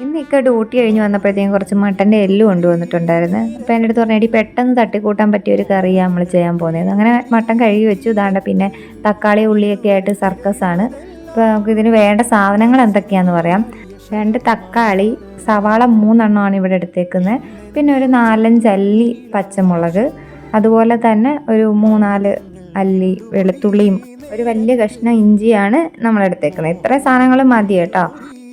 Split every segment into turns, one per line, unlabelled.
ഇന്നൊക്കെ ഡ്യൂട്ടി കഴിഞ്ഞ് വന്നപ്പോഴത്തേക്കും കുറച്ച് മട്ടന്റെ എല്ല് കൊണ്ടുവന്നിട്ടുണ്ടായിരുന്നു. അപ്പോൾ എന്റെ അടുത്ത് പറഞ്ഞാൽ പെട്ടെന്ന് തട്ടിക്കൂട്ടാൻ പറ്റിയ ഒരു കറിയാണ് നമ്മൾ ചെയ്യാൻ പോകുന്നത് അങ്ങനെ മട്ടൻ കഴുകി വെച്ചു. ഇതാണ്ട് പിന്നെ തക്കാളി ഉള്ളിയൊക്കെ ആയിട്ട് സർക്കസാണ് അപ്പോൾ നമുക്ക് ഇതിന് വേണ്ട സാധനങ്ങൾ എന്തൊക്കെയാണെന്ന് പറയാം. രണ്ട് തക്കാളി സവാള മൂന്നെണ്ണമാണ് ഇവിടെ എടുത്തേക്കുന്നത്. പിന്നെ ഒരു നാലഞ്ച് അല്ലി പച്ചമുളക്. അതുപോലെ തന്നെ ഒരു മൂന്നാൽ അല്ലി വെളുത്തുള്ളിയും. ഒരു വലിയ കഷ്ണം ഇഞ്ചിയാണ് നമ്മൾ എടുത്തേക്കുന്നത് ഇത്രയും സാധനങ്ങൾ മതി കേട്ടോ.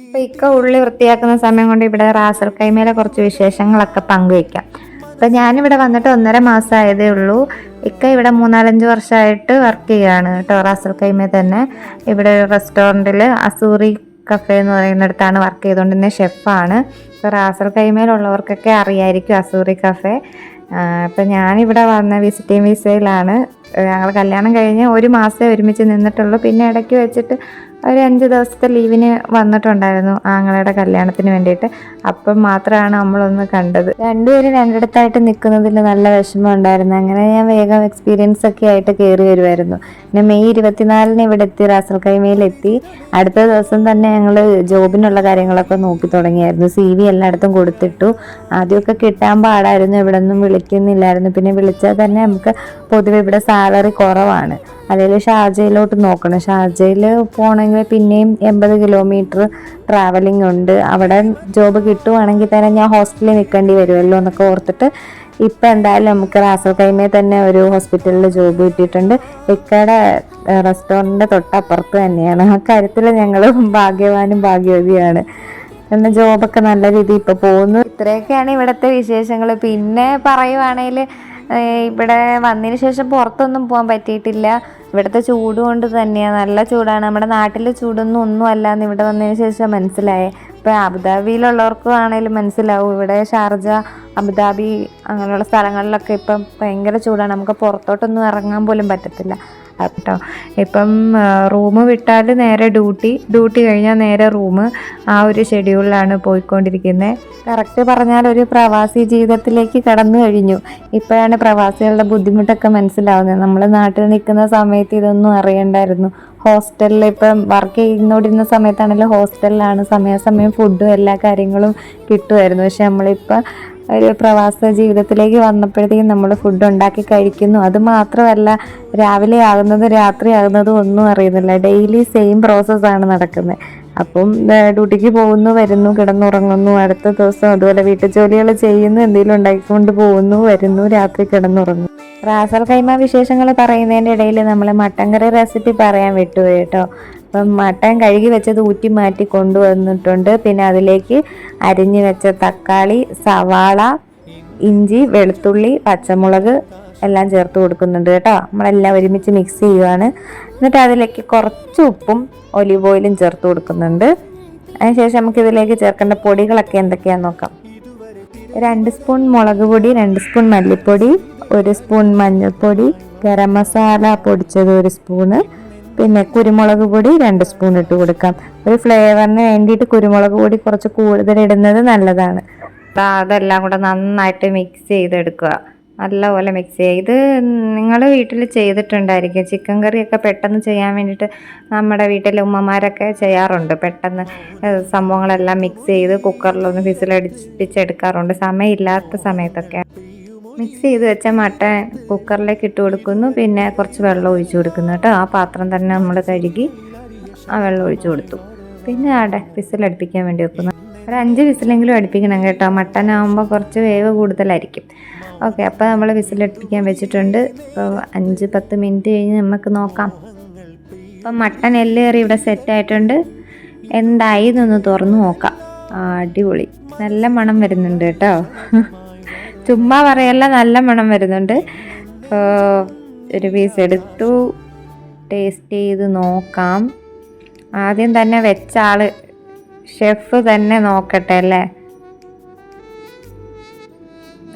അപ്പോൾ ഇക്ക ഉള്ളി വൃത്തിയാക്കുന്ന സമയം കൊണ്ട് ഇവിടെ റാസൽ കൈമേലെ കുറച്ച് വിശേഷങ്ങളൊക്കെ പങ്കുവയ്ക്കാം. അപ്പം ഞാനിവിടെ വന്നിട്ട് ഒന്നര മാസമായതേ ഉള്ളൂ. ഇക്ക ഇവിടെ മൂന്നാലഞ്ച് വർഷമായിട്ട് വർക്ക് ചെയ്യുകയാണ് കേട്ടോ റാസൽ കൈമേ തന്നെ. ഇവിടെ ഒരു റെസ്റ്റോറന്റിൽ അസൂറി കഫേ എന്ന് പറയുന്നിടത്താണ് വർക്ക് ചെയ്തുകൊണ്ടിരുന്ന ഷെഫാണ് ഇപ്പോൾ റാസൽ കൈമേലുള്ളവർക്കൊക്കെ അറിയായിരിക്കും അസൂറി കഫേ അപ്പം ഞാനിവിടെ വന്ന വിസിറ്റിംഗ് വിസയിലാണ് ഞങ്ങൾ കല്യാണം കഴിഞ്ഞ് ഒരു മാസമേ ഒരുമിച്ച് നിന്നിട്ടുള്ളൂ. പിന്നെ ഇടയ്ക്ക് വെച്ചിട്ട് ഒരു അഞ്ച് ദിവസത്തെ ലീവിന് വന്നിട്ടുണ്ടായിരുന്നു ആങ്ങളയുടെ കല്യാണത്തിന് വേണ്ടിയിട്ട്. അപ്പം മാത്രമാണ് നമ്മളൊന്ന് കണ്ടത്. രണ്ടുപേരും രണ്ടിടത്തായിട്ട് നിൽക്കുന്നതിൽ നല്ല വിഷമം ഉണ്ടായിരുന്നു. അങ്ങനെ ഞാൻ വേഗം എക്സ്പീരിയൻസ് ഒക്കെ ആയിട്ട് കയറി വരുമായിരുന്നു പിന്നെ മെയ് ഇരുപത്തിനാലിന് ഇവിടെ എത്തി റാസൽ കൈമയിലെത്തി അടുത്ത ദിവസം തന്നെ ഞങ്ങൾ ജോബിനുള്ള കാര്യങ്ങളൊക്കെ നോക്കി തുടങ്ങിയായിരുന്നു. സി വി എല്ലായിടത്തും കൊടുത്തിട്ടു. ആദ്യമൊക്കെ കിട്ടാൻ പാടായിരുന്നു. ഇവിടെ ഒന്നും വിളിക്കുന്നില്ലായിരുന്നു. പിന്നെ വിളിച്ചാൽ തന്നെ നമുക്ക് പൊതുവെ ഇവിടെ സാലറി കുറവാണ്. അല്ലെങ്കിൽ ഷാർജയിലോട്ട് നോക്കണം. ഷാർജയിൽ പോകണമെങ്കിൽ പിന്നെയും എൺപത് കിലോമീറ്റർ ട്രാവലിംഗ് ഉണ്ട്. അവിടെ ജോബ് കിട്ടുവാണെങ്കിൽ തന്നെ ഞാൻ ഹോസ്റ്റലിൽ നിൽക്കേണ്ടി വരുമല്ലോ എന്നൊക്കെ ഓർത്തിട്ട് ഇപ്പം എന്തായാലും നമുക്ക് റാസൽ കൈമേ തന്നെ ഒരു ഹോസ്പിറ്റലിൽ ജോബ് കിട്ടിയിട്ടുണ്ട്. ഇക്കയുടെ റെസ്റ്റോറന്റിന്റെ തൊട്ടപ്പുറത്ത് തന്നെയാണ്. ആ കാര്യത്തിൽ ഞങ്ങൾ ഭാഗ്യവാനും ഭാഗ്യവതിയാണ്. എന്നാൽ ജോബൊക്കെ നല്ല രീതിയിൽ ഇപ്പോൾ പോകുന്നു. ഇത്രയൊക്കെയാണ് ഇവിടുത്തെ വിശേഷങ്ങൾ പിന്നെ പറയുവാണെങ്കിൽ ഇവിടെ വന്നതിന് ശേഷം പുറത്തൊന്നും പോകാൻ പറ്റിയിട്ടില്ല. ഇവിടുത്തെ ചൂട് കൊണ്ട് തന്നെയാണ് നല്ല ചൂടാണ്. നമ്മുടെ നാട്ടിലെ ചൂടൊന്നും ഒന്നും അല്ല എന്ന് ഇവിടെ വന്നതിന് ശേഷം മനസ്സിലായേ. ഇപ്പോൾ അബുദാബിയിലുള്ളവർക്കും ആണെങ്കിലും മനസ്സിലാവും. ഇവിടെ ഷാർജ അബുദാബി അങ്ങനെയുള്ള സ്ഥലങ്ങളിലൊക്കെ ഇപ്പം ഭയങ്കര ചൂടാണ്. നമുക്ക് പുറത്തോട്ടൊന്നും ഇറങ്ങാൻ പോലും പറ്റത്തില്ല. കേട്ടോ ഇപ്പം റൂം വിട്ടാൽ നേരെ ഡ്യൂട്ടി. ഡ്യൂട്ടി കഴിഞ്ഞാൽ നേരെ റൂം. ആ ഒരു ഷെഡ്യൂളിലാണ് പോയിക്കൊണ്ടിരിക്കുന്നത്. കറക്റ്റ് പറഞ്ഞാൽ ഒരു പ്രവാസി ജീവിതത്തിലേക്ക് കടന്നു കഴിഞ്ഞു. ഇപ്പോഴാണ് പ്രവാസികളുടെ ബുദ്ധിമുട്ടൊക്കെ മനസ്സിലാവുന്നത്. നമ്മൾ നാട്ടിൽ നിൽക്കുന്ന സമയത്ത് ഇതൊന്നും അറിയണ്ടായിരുന്നു. ഹോസ്റ്റലിൽ ഇപ്പം വർക്ക് ചെയ്യുന്നോടിരുന്ന സമയത്താണെങ്കിലും ഹോസ്റ്റലിലാണ് സമയാസമയം ഫുഡും എല്ലാ കാര്യങ്ങളും കിട്ടുമായിരുന്നു. പക്ഷെ നമ്മളിപ്പോൾ ഒരു പ്രവാസ ജീവിതത്തിലേക്ക് വന്നപ്പോഴത്തേക്കും നമ്മൾ ഫുഡ് ഉണ്ടാക്കി കഴിക്കുന്നു. അത് മാത്രമല്ല രാവിലെ ആകുന്നത് രാത്രി ആകുന്നതും ഒന്നും അറിയുന്നില്ല. ഡെയിലി സെയിം പ്രോസസ്സാണ് നടക്കുന്നത്. അപ്പം ഡ്യൂട്ടിക്ക് പോകുന്നു വരുന്നു കിടന്നുറങ്ങുന്നു അടുത്ത ദിവസം അതുപോലെ വീട്ടു ജോലികൾ ചെയ്യുന്നു എന്തെങ്കിലും ഉണ്ടാക്കിക്കൊണ്ട് പോകുന്നു വരുന്നു രാത്രി കിടന്നുറങ്ങുന്നു. റാസൽ കൈമ വിശേഷങ്ങൾ പറയുന്നതിന്റെ ഇടയിൽ നമ്മൾ മട്ടൻ കറി റെസിപ്പി പറയാൻ വിട്ടുപോയി കേട്ടോ. അപ്പം മട്ടൻ കഴുകി വെച്ചത് ഊറ്റി മാറ്റി കൊണ്ടുവന്നിട്ടുണ്ട്. പിന്നെ അതിലേക്ക് അരിഞ്ഞു വെച്ച തക്കാളി സവാള ഇഞ്ചി വെളുത്തുള്ളി പച്ചമുളക് എല്ലാം ചേർത്ത് കൊടുക്കുന്നുണ്ട് കേട്ടോ. നമ്മളെല്ലാം ഒരുമിച്ച് മിക്സ് ചെയ്യുവാണ്. എന്നിട്ട് അതിലേക്ക് കുറച്ച് ഉപ്പും ഒലിവ് ഓയിലും ചേർത്ത് കൊടുക്കുന്നുണ്ട്. അതിനുശേഷം നമുക്ക് ഇതിലേക്ക് ചേർക്കേണ്ട പൊടികളൊക്കെ എന്തൊക്കെയാണെന്ന് നോക്കാം. രണ്ട് സ്പൂൺ മുളക് പൊടി രണ്ട് സ്പൂൺ മല്ലിപ്പൊടി ഒരു സ്പൂൺ മഞ്ഞൾപ്പൊടി ഗരം മസാല പൊടിച്ചത് ഒരു സ്പൂണ് പിന്നെ കുരുമുളക് പൊടി രണ്ട് സ്പൂൺ ഇട്ട് കൊടുക്കാം. ഒരു ഫ്ലേവറിന് വേണ്ടിയിട്ട് കുരുമുളക് പൊടി കുറച്ച് കൂടുതൽ ഇടുന്നത് നല്ലതാണ്. അതെല്ലാം കൂടെ നന്നായിട്ട് മിക്സ് ചെയ്തെടുക്കുക. നല്ലപോലെ മിക്സ് ചെയ്യുക ഇത് നിങ്ങൾ വീട്ടിൽ ചെയ്തിട്ടുണ്ടായിരിക്കും. ചിക്കൻ കറിയൊക്കെ പെട്ടെന്ന് ചെയ്യാൻ വേണ്ടിയിട്ട് നമ്മുടെ വീട്ടിലെ ഉമ്മമാരൊക്കെ ചെയ്യാറുണ്ട്. പെട്ടെന്ന് സംഭവങ്ങളെല്ലാം മിക്സ് ചെയ്ത് കുക്കറിലൊന്ന് വിസിലടിപ്പിച്ചെടുക്കാറുണ്ട്. സമയമില്ലാത്ത സമയത്തൊക്കെ. മിക്സ് ചെയ്ത് വെച്ച മട്ടൻ കുക്കറിലേക്ക് ഇട്ട് കൊടുക്കുന്നു. പിന്നെ കുറച്ച് വെള്ളം ഒഴിച്ചു കൊടുക്കുന്നു കേട്ടോ. ആ പാത്രം തന്നെ നമ്മൾ കഴുകി ആ വെള്ളം ഒഴിച്ചു കൊടുത്തു. പിന്നെ അവിടെ വിസിൽ അടുപ്പിക്കാൻ വേണ്ടി വെക്കുന്നു. ഒരു അഞ്ച് വിസിലെങ്കിലും അടുപ്പിക്കണം കേട്ടോ. മട്ടൻ ആകുമ്പോൾ കുറച്ച് വേവ് കൂടുതലായിരിക്കും. ഓക്കെ അപ്പോൾ നമ്മൾ വിസിൽ വിസിലടുപ്പിക്കാൻ വെച്ചിട്ടുണ്ട്. ഇപ്പോൾ അഞ്ച് പത്ത് മിനിറ്റ് കഴിഞ്ഞ് നമുക്ക് നോക്കാം. അപ്പം മട്ടൻ എല്ലേറി ഇവിടെ സെറ്റ് ആയിട്ടുണ്ട്. എന്തായി എന്നൊന്ന് തുറന്നു നോക്കാം. അടിപൊളി. നല്ല മണം വരുന്നുണ്ട് കേട്ടോ. ചുമ്മാ പറയല്ല നല്ല മണം വരുന്നുണ്ട്. ഒരു പീസ് എടുത്തു. ടേസ്റ്റ് ചെയ്ത് നോക്കാം. ആദ്യം തന്നെ വെച്ച ആൾ ഷെഫ് തന്നെ നോക്കട്ടെ അല്ലേ?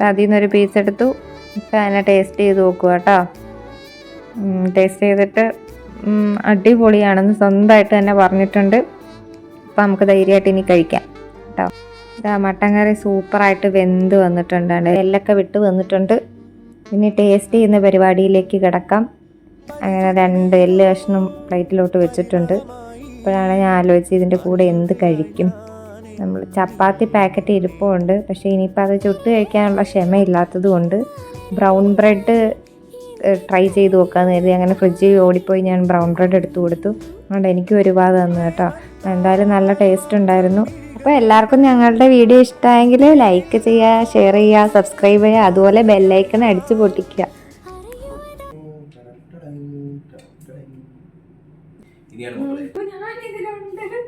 അതിൽ നിന്നൊരു പീസ് എടുത്തു. ഇപ്പം അതിനെ ടേസ്റ്റ് ചെയ്ത് നോക്കുക കേട്ടോ. ടേസ്റ്റ് ചെയ്തിട്ട് അടിപൊളിയാണെന്ന് സ്വന്തമായിട്ട് തന്നെ പറഞ്ഞിട്ടുണ്ട്. അപ്പം നമുക്ക് ധൈര്യമായിട്ട് ഇനി കഴിക്കാം കേട്ടോ. മട്ടൻ കറി സൂപ്പറായിട്ട് വെന്ത് വന്നിട്ടുണ്ട് എല്ലൊക്കെ വിട്ട് വന്നിട്ടുണ്ട്. ഇനി ടേസ്റ്റ് ചെയ്യുന്ന പരിപാടിയിലേക്ക് കിടക്കാം. അങ്ങനെ രണ്ട് എല്ല് കഷ്ണം പ്ലേറ്റിലോട്ട് വെച്ചിട്ടുണ്ട്. ഇപ്പോഴാണ് ഞാൻ ആലോചിച്ച് ഇതിന്റെ കൂടെ എന്ത് കഴിക്കും. നമ്മൾ ചപ്പാത്തി പാക്കറ്റ് ഇരിപ്പുണ്ട്. പക്ഷേ ഇനിയിപ്പോൾ അത് ചുട്ട് കഴിക്കാനുള്ള ക്ഷമയില്ലാത്തത് കൊണ്ട് ബ്രൗൺ ബ്രെഡ് ട്രൈ ചെയ്ത് നോക്കാമെന്ന് കരുതി. അങ്ങനെ ഫ്രിഡ്ജ് ഓടിപ്പോയി ഞാൻ ബ്രൗൺ ബ്രെഡ് എടുത്തു കൊടുത്തു. അതുകൊണ്ട് എനിക്കും ഒരുപാട് തന്നു കേട്ടോ. എന്തായാലും നല്ല ടേസ്റ്റ് ഉണ്ടായിരുന്നു. അപ്പോൾ എല്ലാവർക്കും ഞങ്ങളുടെ വീഡിയോ ഇഷ്ടമായെങ്കിൽ ലൈക്ക് ചെയ്യുക ഷെയർ ചെയ്യുക സബ്സ്ക്രൈബ് ചെയ്യുക അതുപോലെ ബെല്ലൈക്കൺ അടിച്ച് പൊട്ടിക്കുക.
ഇനിയാണ് മക്കളെ.